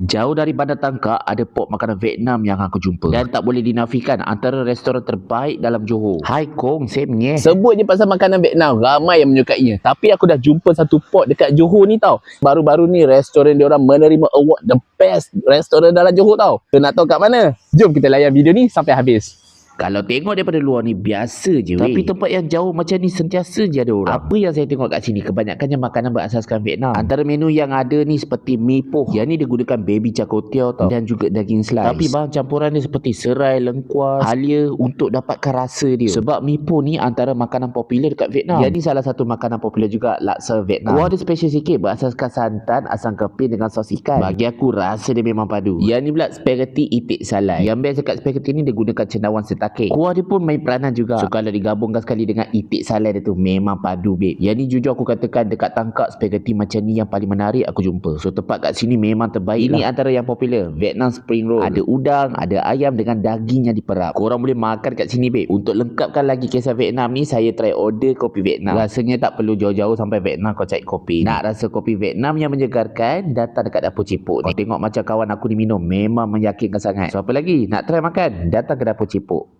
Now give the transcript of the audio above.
Jauh dari Bandar Tangkak ada pop makanan Vietnam yang aku jumpa. Dan tak boleh dinafikan antara restoran terbaik dalam Johor. Hai Kong, same nye. Sebut je pasal makanan Vietnam, ramai yang menyukainya. Tapi aku dah jumpa satu pot dekat Johor ni tau. Baru-baru ni restoran dia orang menerima award the best restoran dalam Johor tau. Tu nak tahu kat mana? Jom kita layan video ni sampai habis. Kalau tengok daripada luar ni biasa je Tapi tempat yang jauh macam ni sentiasa je ada orang. Apa yang saya tengok kat sini? Kebanyakannya makanan berasaskan Vietnam. Antara menu yang ada ni seperti mi poh Yang ni dia gunakan baby cakotiao tau. Dan juga daging slice. Tapi bahan campuran dia seperti serai, lengkuas, halia Untuk dapatkan rasa dia. Sebab mi poh ni antara makanan popular dekat Vietnam. Yang ni salah satu makanan popular juga laksa Vietnam. Kuah dia special sikit berasaskan santan, asam keping dengan sos ikan. Bagi aku rasa dia memang padu. Yang ni pula spaghetti itik salai. Yang best dekat spaghetti ni dia gunakan cendawan setake sakit. Kuah dia pun main peranan juga. So kalau digabungkan sekali dengan itik salai dia tu memang padu babe. Yang ni jujur aku katakan dekat tangkap spaghetti macam ni yang paling menarik aku jumpa. So tempat kat sini memang terbaik Ini lah. antara yang popular. Vietnam spring roll. Ada udang, ada ayam dengan daging yang diperap. Korang boleh makan kat sini babe. Untuk lengkapkan lagi kisah Vietnam ni saya try order kopi Vietnam. Rasanya tak perlu jauh-jauh sampai Vietnam kau cari kopi. Nak rasa kopi Vietnam yang menyegarkan datang dekat dapur cipuk ni. Tengok macam kawan aku ni minum memang meyakinkan sangat. So apa lagi? Nak try makan? Datang ke dapur cipuk.